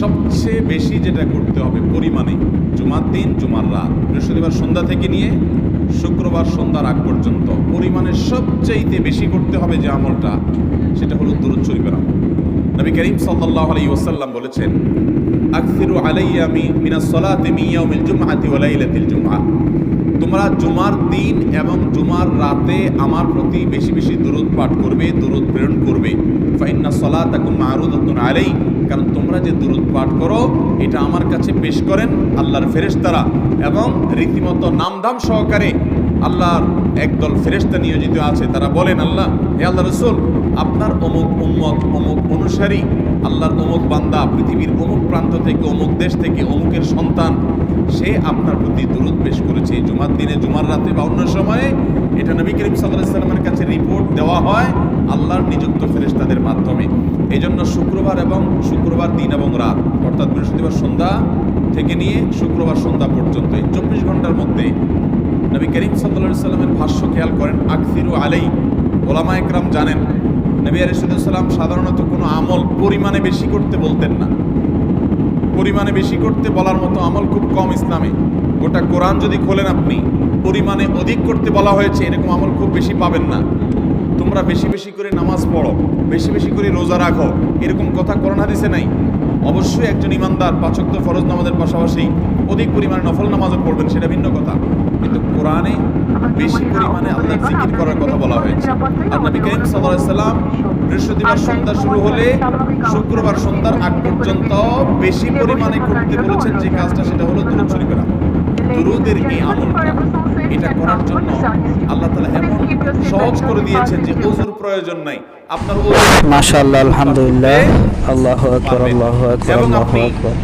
সবচেয়ে বেশি যেটা করতে হবে পরিমাণে, জুমার দিন, জুমার রাত। বৃহস্পতিবার সন্ধ্যা থেকে নিয়ে শুক্রবার সন্ধ্যার আগ পর্যন্ত পরিমাণে সবচাইতে বেশি করতে হবে যে আমলটা, সেটা হলো দুরুদ শরীফের আমল। নবী করিম সাল্লাহ আলী ওসাল্লাম বলেছেন, আকসিরু আলাইয়া মি, মিনাস সালাতি মিন ইয়াউমিল জুমআতি ওয়া লাইলাতিল জুমআ। তোমরা জুমার দিন এবং জুমার রাতে আমার প্রতি বেশি বেশি দূরত পাঠ করবে দূরত প্রেরণ করবে। ফাইন্না সলাতাকুম মারুদাতুন আলাই কারণ তোমরা যে দূরত পাঠ করো, এটা আমার কাছে পেশ করেন আল্লাহর ফেরেশতারা এবং রীতিমতো নামধাম সহকারে আল্লাহর একদল ফেরেশতা নিয়োজিত আছে, তারা বলেন, আল্লাহ, হে আল্লাহ রসুল, আপনার অমুক উম্মত, অমুক অনুসারী, আল্লাহর অমুক বান্দা, পৃথিবীর অমুক প্রান্ত থেকে, অমুক দেশ থেকে, অমুকের সন্তান, সে আপনার প্রতি দূরত পেশ করেছে। জুমার দিনে, জুমার রাতে বা অন্য সময়ে এটা নবী করিম সাল্লামের কাছে রিপোর্ট দেওয়া হয় আল্লাহর নিযুক্ত ফেরেস্তাদের মাধ্যমে। এই জন্য শুক্রবার এবং শুক্রবার দিন এবং রাত, অর্থাৎ বৃহস্পতিবার সন্ধ্যা থেকে নিয়ে শুক্রবার সন্ধ্যা পর্যন্ত এই চব্বিশ ঘণ্টার মধ্যে নবী করিম সাল্লা সাল্লামের ভাষ্য খেয়াল করেন, আকসিরু আলাই ওলামা একরাম জানেন, নবী আলিসাল্লাম সাধারণত কোনো আমল পরিমাণে বেশি করতে বলতেন না। পরিমাণে বেশি করতে বলার মতো আমল খুব কম ইসলামে। গোটা কোরআন যদি খোলেন আপনি, পরিমাণে অধিক করতে বলা হয়েছে, এরকম আমল খুব বেশি পাবেন না। তোমরা বেশি বেশি করে নামাজ পড়ো, বেশি বেশি করে রোজা রাখো, এরকম কথা কোরআন হাদিসে নাই। অবশ্যই একজন ইমানদার পাচক্ত ফরজ নামাজের পাশাপাশি অধিক পরিমাণে নফল নামাজও পড়বেন, সেটা ভিন্ন কথা। কিন্তু কোরআনে বেশি পরিমাণে আল্লাহ জিকির করার কথা বলা হয়েছে। আর নবী করিম সাল্লাম বৃহস্পতিবার সন্ধ্যা শুরু হলে শুক্রবার সন্ধ্যার আগ পর্যন্ত বেশি পরিমাণে করতে বলেছেন যে কাজটা সেটা হলো দূর চুরি আমল। দুরুদের এই আমলটা এটা করার জন্য আল্লাহ তাআলা এমন সহজ করে দিয়েছেন যে ওযুর প্রয়োজন নাই। আপনার মাশাআল্লাহ আলহামদুলিল্লাহ। আল্লাহু আকবার আল্লাহু আকবার আল্লাহু আকবার।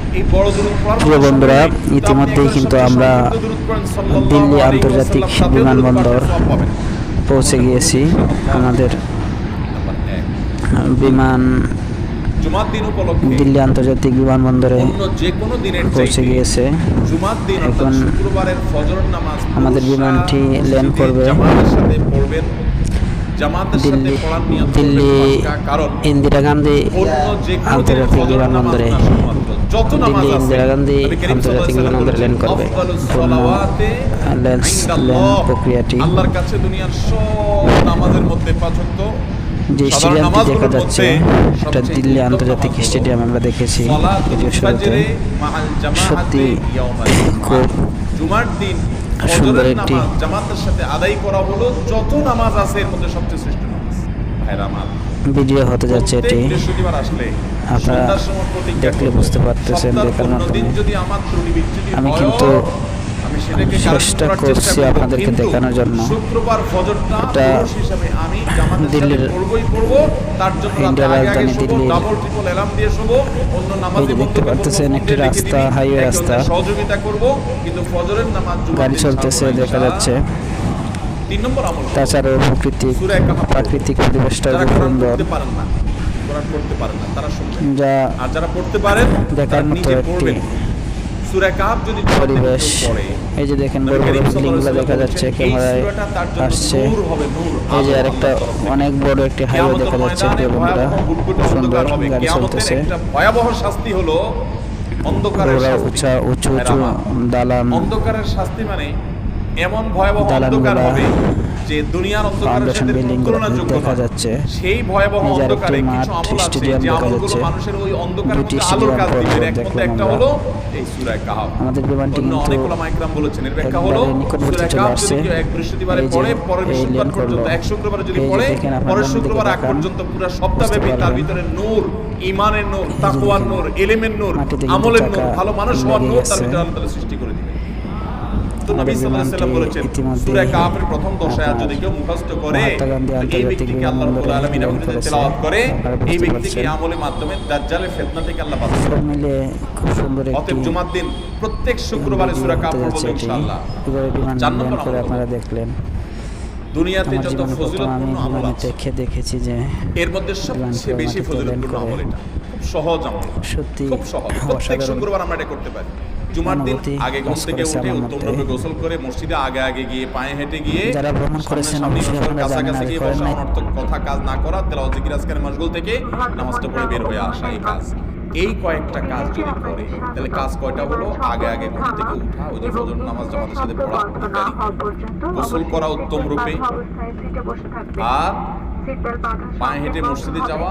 প্রিয় বন্ধুরা, ইতিমধ্যেই কিন্তু আমরা দিল্লি আন্তর্জাতিক বিমানবন্দর। পৌঁছে গিয়েছি। আমাদের বিমান দিল্লি আন্তর্জাতিক বিমানবন্দরে পৌঁছে গিয়েছে এখন আমাদের বিমানটি ল্যান্ড করবে। দিল্লি দিল্লি ইন্দিরা গান্ধী আন্তর্জাতিক বিমানবন্দরে দিল্লি ইন্দিরা গান্ধী আন্তর্জাতিক বিমানবন্দরে ল্যান্ড করবে। পূর্ণ। ল্যান্ড প্রক্রিয়াটি। আল্লাহর কাছে দুনিয়ার সব নামাজের মধ্যে পাঁচক্ত যে স্টেডিয়ামটি দেখা যাচ্ছে এটা দিল্লি আন্তর্জাতিক স্টেডিয়াম আমরা দেখেছি শুরুতে সত্যি খুব জুমার দিন সুন্দর একটি- জামাতের সাথে আদায় করা হলো। যত নামাজ আছে এর মধ্যে সবচেয়ে শ্রেষ্ঠ নামাজ। ভাইরা আমার ভিডিও হতে যাচ্ছে এটি। আপনারা দেখলে বুঝতে পারতেছেন দেখার মাধ্যমে। আমি কিন্তু চেষ্টা করছি আপনাদেরকে দেখানোর জন্য। এটা দিল্লির- রাজধানী দিল্লির- এই যে দেখতে পারতেছেন একটি রাস্তা, হাইওয়ে রাস্তা। গাড়ি চলতেছে দেখা যাচ্ছে। তাছাড়াও প্রাকৃতিক প্রাকৃতিক পরিবেশটা সুন্দর। যা আর যারা পড়তে পারেন দেখার মতো একটি পরিবেশ এই যে দেখেন বড় বড় বিল্ডিংগুলো দেখা যাচ্ছে ক্যামেরায় আসছে। এই যে আরেকটা। অনেক বড় একটি হাইওয়ে দেখা যাচ্ছে প্রিয় বন্ধুরা। সুন্দর গাড়ি চলতেছে। ভয়াবহ শাস্তি হলো অন্ধকারের শাস্তি। উঁচা উঁচু উঁচু আমার, দালান। অন্ধকারের শাস্তি মানে এমন ভয়াবহ অন্ধকার হবে যে দুনিয়ার অন্ধকারের সাথে তুলনাযোগ্য দেখা যাচ্ছে। সেই ভয়াবহ অন্ধকারে কিছু আমল আছে যে আমলগুলো মানুষের ওই অন্ধকারের মধ্যে আলোর কাজ দিবে। এর মধ্যে একটা হলো এই সূরা কাহাফ আমাদের বিমানটি কিন্তু অনেক ওলামা ইকরাম বলেছেন এর ব্যাখ্যা হলো সূরা কাহাফ যদি কেউ এক বৃহস্পতিবারে পড়ে পরের বৃহস্পতিবার পর্যন্ত এক শুক্রবারে যদি পড়ে পরের শুক্রবার আগ পর্যন্ত পুরো সপ্তাহব্যাপী তার ভিতরে নূর ইমানের নূর তাকওয়ার। নূর এলেমের নূর আমলের নূর ভালো মানুষ হওয়ার নূর তার ভিতরে আল্লাহ সৃষ্টি করে দিবেন তো নবী সাল্লাল্লাহু আলাইহি ওয়াসাল্লাম বলেছেন সূরা কাফের প্রথম 10 আয়াত যদি কেউ মুখস্থ করে মহাত্মা গান্ধী তো এই ব্যক্তিকে আল্লাহ রাব্বুল আলামিন এবং যদি তেলাওয়াত করে এই ব্যক্তিকে আমলের মাধ্যমে দাজ্জালের ফিতনা থেকে আল্লাহ বাঁচাবে মিলে খুব সুন্দর একটি অতএব জুমার দিন প্রত্যেক শুক্রবারে সূরা কাফ পড়ব ইনশাআল্লাহ। করে আপনারা দেখলেন। দুনিয়াতে যত ফজিলতপূর্ণ আমল আছে দেখে দেখেছি যে এর মধ্যে সবচেয়ে বেশি ফজিলতপূর্ণ আমল এটা। খুব সহজ আমল। সত্যি খুব সহজ। প্রত্যেক শুক্রবার আমরা এটা করতে পারি। জুমার দিন আগে ঘুম থেকে উঠে উত্তম রূপে গোসল করে মসজিদে আগে আগে গিয়ে পায়ে হেঁটে গিয়ে যারা ভ্রমণ করেছেন কাছাকাছি গিয়ে বসা অনর্থক কথা কাজ না করা তেলাওয়াত জিকির আজকারের মাসগুল থেকে নামাজটা পড়ে বের হয়ে আসা এই কাজ। এই কয়েকটা কাজ যদি করে তাহলে কাজ কয়টা হলো? আগে আগে ঘুম থেকে উঠা ওই যে ফজর নামাজ জামাতের সাথে পড়া গোসল করা উত্তম রূপে আর পায়ে হেঁটে মসজিদে যাওয়া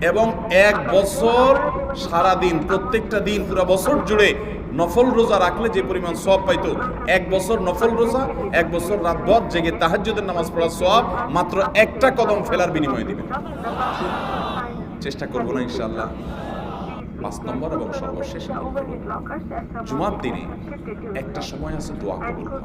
এবং এক বছর সারা দিন প্রত্যেকটা দিন পুরো বছর জুড়ে নফল রোজা রাখলে যে পরিমাণ সব পাইতো, এক বছর নফল রোজা, এক বছর রাত ভর জেগে তাহাজ্জুদের নামাজ পড়ার সব মাত্র একটা কদম ফেলার বিনিময়ে দিবেন। চেষ্টা করব না, ইনশাআল্লাহ। পাঁচ নম্বর এবং সর্বশেষ জুমার দিনে একটা সময় আছে দোয়া কবুল হয়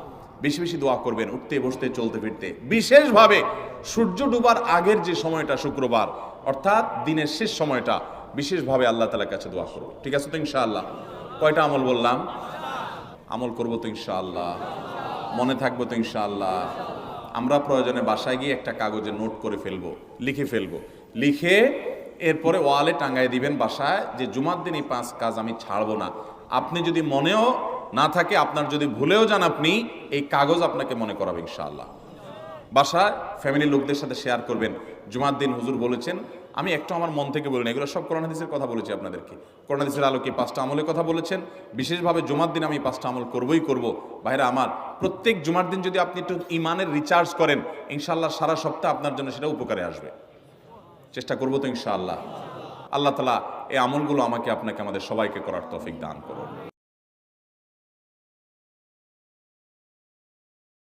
বেশি বেশি দোয়া করবেন, উঠতে, বসতে, চলতে, ফিরতে। বিশেষভাবে সূর্য ডুবার আগের যে সময়টা, শুক্রবার, অর্থাৎ দিনের শেষ সময়টা, বিশেষভাবে আল্লাহ তালার কাছে দোয়া করব। ঠিক আছে তো ইনশাআল্লাহ? কয়টা আমল বললাম? আমল করব তো ইনশাআল্লাহ। মনে থাকব তো ইনশাআল্লাহ। আমরা প্রয়োজনে বাসায় গিয়ে একটা কাগজে নোট করে ফেলব, লিখে ফেলব। লিখে এরপরে ওয়ালে টাঙ্গাই দিবেন বাসায় যে, জুমার দিন এই পাঁচ কাজ আমি ছাড়বো না। আপনি যদি মনেও না থাকে আপনার যদি ভুলেও যান আপনি, এই কাগজ আপনাকে মনে করাবে ইনশাআল্লাহ। বাসায় ফ্যামিলির লোকদের সাথে শেয়ার করবেন। জুমার দিন হুজুর বলেছেন, আমি একটু আমার মন থেকে বলিনি এগুলো সব হাদিসের কথা বলেছি আপনাদেরকে। হাদিসের আলোকে পাঁচটা আমলের কথা বলেছেন, বিশেষভাবে জুমার দিন আমি পাঁচটা আমল করবই করব। ভাইরা আমার, প্রত্যেক জুমার দিন যদি আপনি একটু ইমানের রিচার্জ করেন, ইনশাআল্লাহ সারা সপ্তাহ আপনার জন্য সেটা উপকারে আসবে। চেষ্টা করব তো ইনশাআল্লাহ। আল্লাহ তালা এই আমলগুলো আমাকে, আপনাকে আমাদের সবাইকে করার তফিক দান করুন।